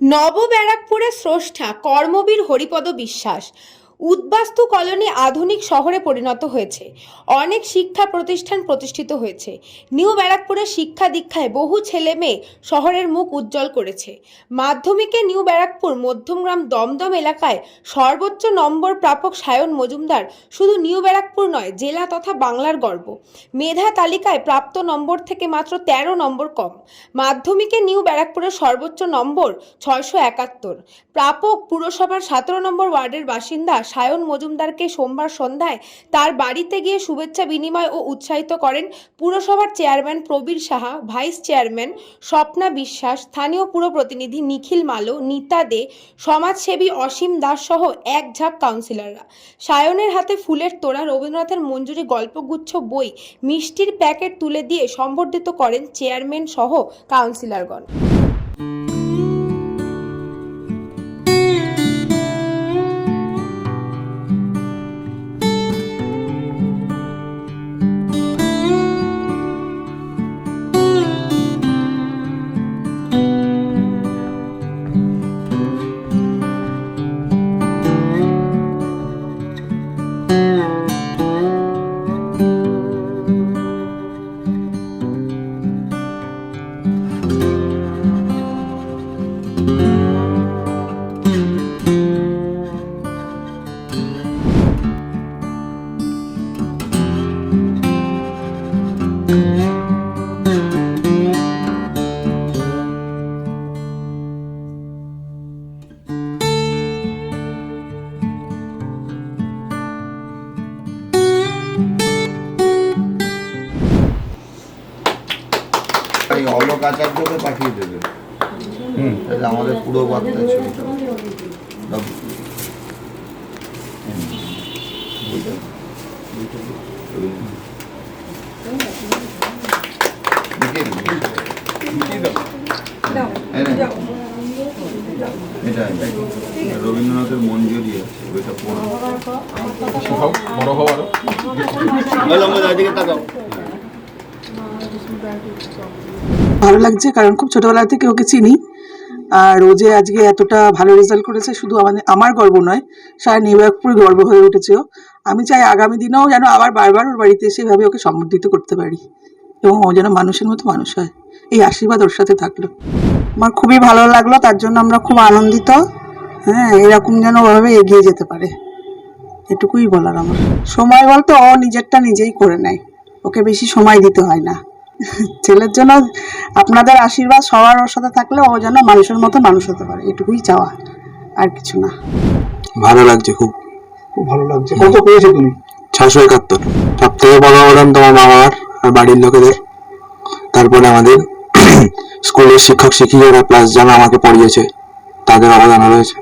নব ব্যারাকপুরের স্রষ্টা কর্মবীর হরিপদ বিশ্বাস। উদ্বাস্তু কলোনি আধুনিক শহরে পরিণত হয়েছে। অনেক শিক্ষা প্রতিষ্ঠান প্রতিষ্ঠিত হয়েছে। নিউ ব্যারাকপুরের শিক্ষা দীক্ষায় বহু ছেলে মেয়ে শহরের মুখ উজ্জ্বল করেছে। মাধ্যমিকে নিউ ব্যারাকপুর মধ্যমগ্রাম দমদম এলাকায় সর্বোচ্চ নম্বর প্রাপক সায়ন মজুমদার শুধু নিউ ব্যারাকপুর নয়, জেলা তথা বাংলার গর্ব। মেধা তালিকায় প্রাপ্ত নম্বর থেকে মাত্র তেরো নম্বর কম। মাধ্যমিকে নিউ ব্যারাকপুরের সর্বোচ্চ নম্বর ছয়শো একাত্তর। প্রাপক পুরসভার সতেরো নম্বর ওয়ার্ডের বাসিন্দা সায়ন মজুমদারকে সোমবার সন্ধ্যায় তার বাড়িতে গিয়ে শুভেচ্ছা বিনিময় ও উৎসাহিত করেন পুরসভার chairman Prabir Saha, vice chairman Swapna Biswas, স্থানীয় পুর প্রতিনিধি নিখিল মালো, নিতা দে, সমাজসেবী অসীম দাস সহ এক ঝাঁক কাউন্সিলররা। সায়নের হাতে ফুলের তোড়া রবীন্দ্রনাথের মঞ্জুরি গল্পগুচ্ছ বই মিষ্টির প্যাকেট তুলে দিয়ে সম্বর্ধিত করেন চেয়ারম্যান সহ কাউন্সিলরগণ। আচার্যকে পাঠিয়ে দেবে। হুম। তাহলে আমাদের পুরো বার্তা ছবিটা নে। এটা এটা। রবীন্দ্রনাথের মঞ্জুরি আছে। ওইটা পড়ো। বড় হও আরও। এদিকে তাকাও। ভালো লাগছে, কারণ খুব ছোটবেলা থেকে ওকে চিনি। আর ও যে আজকে এতটা ভালো রেজাল্ট করেছে শুধু আমাদের, আমার গর্ব নয়, সারা নিউইয়র্কপুর গর্ব হয়ে উঠেছে আমি চাই আগামী দিনেও যেন আবার বারবার ওর বাড়িতে এসে এভাবে ওকে সম্বর্ধিত করতে পারি এবং ও যেন মানুষের মতো মানুষ হয়। এই আশীর্বাদ ওর সাথে থাকল। আমার খুবই ভালো লাগল, তার জন্য আমরা খুব আনন্দিত। হ্যাঁ এরকম যেন ওভাবে এগিয়ে যেতে পারে। এটুকুই বলার আমার। সময় বলতে ও নিজেরটা নিজেই করে নেয়। ওকে বেশি সময় দিতে হয় না। ছেলের জন্য আপনাদের আশীর্বাদ সবার ওর সাথে থাকলে ও যেন মানুষের মতো মানুষ হতে পারে। এটুকুই চাওয়া আর কিছু না। ভালো লাগছে খুব। খুব ভালো লাগছে। কত পেয়েছ তুমি? ছশো একাত্তর। সব থেকে বড় অবদান তোমার বাবার আর বাড়ির লোকেদের। তারপরে আমাদের স্কুলের শিক্ষক শিক্ষিকারা প্লাস যারা আমাকে পড়িয়েছে তাদের অবদান রয়েছে।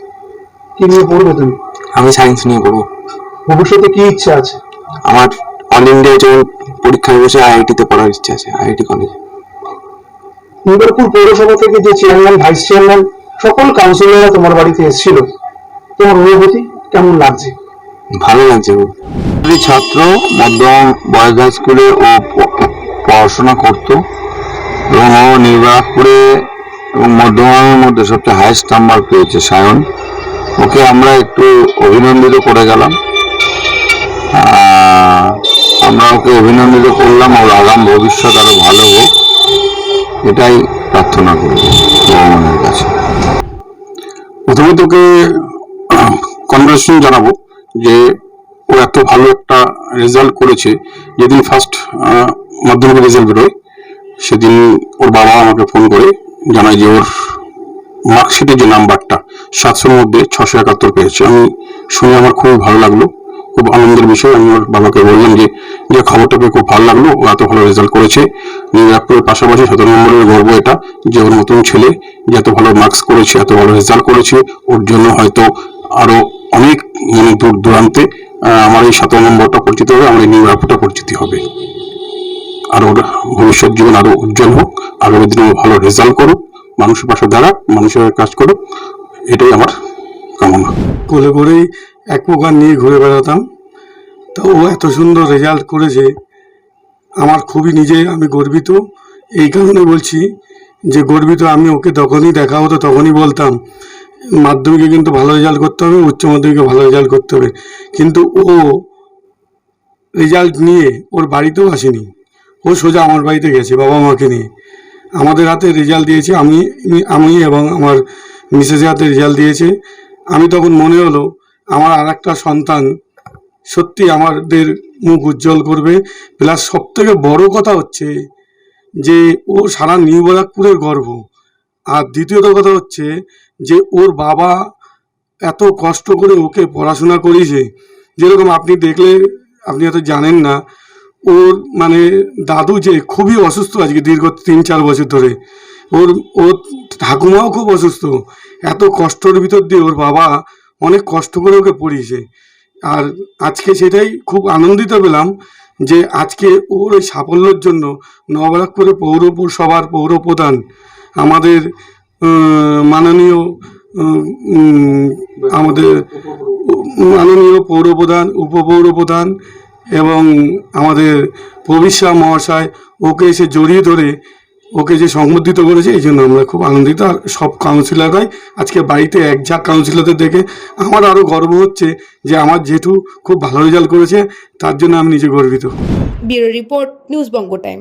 কি নিয়ে পড়বে তুমি? আমি সায়েন্স নিয়ে পড়ব। ভবিষ্যতে কি ইচ্ছা আছে? আমার অল ইন্ডিয়া যেমন পরীক্ষায় বসে আইআইটিতে পড়ার ইচ্ছা আছে আইআইটি কলেজে দুর্গাপুর পৌরসভা থেকে যে চেয়ারম্যান ভাইস চেয়ারম্যান সকল কাউন্সিলররা তোমার বাড়িতে এসেছিল। তোমার অনুভূতি কেমন লাগছে? ভালো লাগছে আমি ছাত্র মধ্যম হাই স্কুলে ও পড়াশোনা করতো। এবং ও নির্বাহপুরে এবং মধ্যমানের মধ্যে সবচেয়ে হাইস্ট নাম্বার পেয়েছে সায়ন। ওকে আমরা একটু অভিনন্দিত করে গেলাম। আমরা ওকে অভিনন্দিত করলাম ওর আগাম ভবিষ্যৎ আরও ভালো হোক, এটাই প্রার্থনা করব ভগবানের কাছে। প্রথমে তোকে কনগ্রেশন জানাব যে ও এত ভালো একটা রেজাল্ট করেছে, যেদিন ফার্স্ট মাধ্যমিক রেজাল্ট বেরোয়, সেদিন ওর বাবা আমাকে ফোন করে, জানায় যে ওর মার্কশিটের যে নাম্বারটা সাতশোর মধ্যে ছশো একাত্তর পেয়েছে। আমি শুনে আমার খুবই ভালো লাগল। খুব আনন্দের বিষয়। আমি বাবাকে বললাম যে যে খবরটা খুব ভালো লাগল। ও এত ভালো রেজাল্ট করেছে। নিউইয়র্কের পাশাপাশি সতেরো নম্বরের গর্ব এটা যে, ওর নতুন ছেলে যে, এত ভালো মার্কস করেছে, এত ভালো রেজাল্ট করেছে। ওর জন্য হয়তো আরও অনেক মানে দূর দূরান্তে আমার এই সতেরো নম্বরটা পরিচিত হবে, আমার এই নিউইয়র্কটা পরিচিত হবে। আর ওর ভবিষ্যৎ জীবন আরও উজ্জ্বল হোক। আগামী দিনে ভালো রেজাল্ট করুক। মানুষের পাশে দাঁড়াক, মানুষের কাজ করুক। এটাই আমার কামনা। কোলে করেই এক প্রকার নিয়ে ঘুরে বেড়াতাম। তো ও এত সুন্দর রেজাল্ট করেছে, আমার খুবই নিজে আমি গর্বিত। এই কারণে বলছি যে গর্বিত, আমি ওকে তখনই দেখা হতো, তখনই বলতাম, মাধ্যমিকে কিন্তু ভালো রেজাল্ট করতে হবে, উচ্চ মাধ্যমিকে ভালো রেজাল্ট করতে হবে। কিন্তু ও রেজাল্ট নিয়ে ওর বাড়িতেও আসেনি। ও সোজা আমার বাড়িতে গেছে বাবা মাকে নিয়ে। আমাদের হাতে রেজাল্ট দিয়েছে, আমি আমি এবং আমার মিসেসের হাতে রেজাল্ট দিয়েছে। আমি তখন মনে হলো আমার আর একটা সন্তান সত্যি আমাদের মুখ উজ্জ্বল করবে। প্লাস সব থেকে বড় কথা হচ্ছে যে, ও সারা নিউ ব্যারাকপুরের গর্ব। আর দ্বিতীয়ত কথা হচ্ছে যে, ওর বাবা এত কষ্ট করে ওকে পড়াশোনা করিয়েছে। যেরকম আপনি দেখলে, আপনি হয়তো জানেন না, ওর মানে দাদু যে খুবই অসুস্থ আজকে দীর্ঘ তিন চার বছর ধরে। ওর ওর ঠাকুমাও খুব অসুস্থ। এত কষ্টর ভিতর দিয়ে ওর বাবা অনেক কষ্ট করে ওকে পড়িয়েছে। আর আজকে সেটাই খুব আনন্দিত পেলাম যে আজকে ওর ওই সাফল্যের জন্য নবরাকপুরে পৌর সভার পৌর প্রধান আমাদের মাননীয় আমাদের মাননীয় পৌর প্রধান উপপৌর প্রধান এবং আমাদের প্রবিশ্যা মহাশয় ওকে এসে জড়িয়ে ধরে ওকে যে সংবর্ধিত করেছে, এই জন্য আমরা খুব আনন্দিত। আর সব কাউন্সিলাররাই আজকে বাড়িতে এক ঝাঁক কাউন্সিলারদের দেখে আমার আরও গর্ব হচ্ছে যে আমার যেহেতু খুব ভালো রেজাল্ট করেছে, তার জন্য আমি নিজে গর্বিত। Bureau report, news Banga time.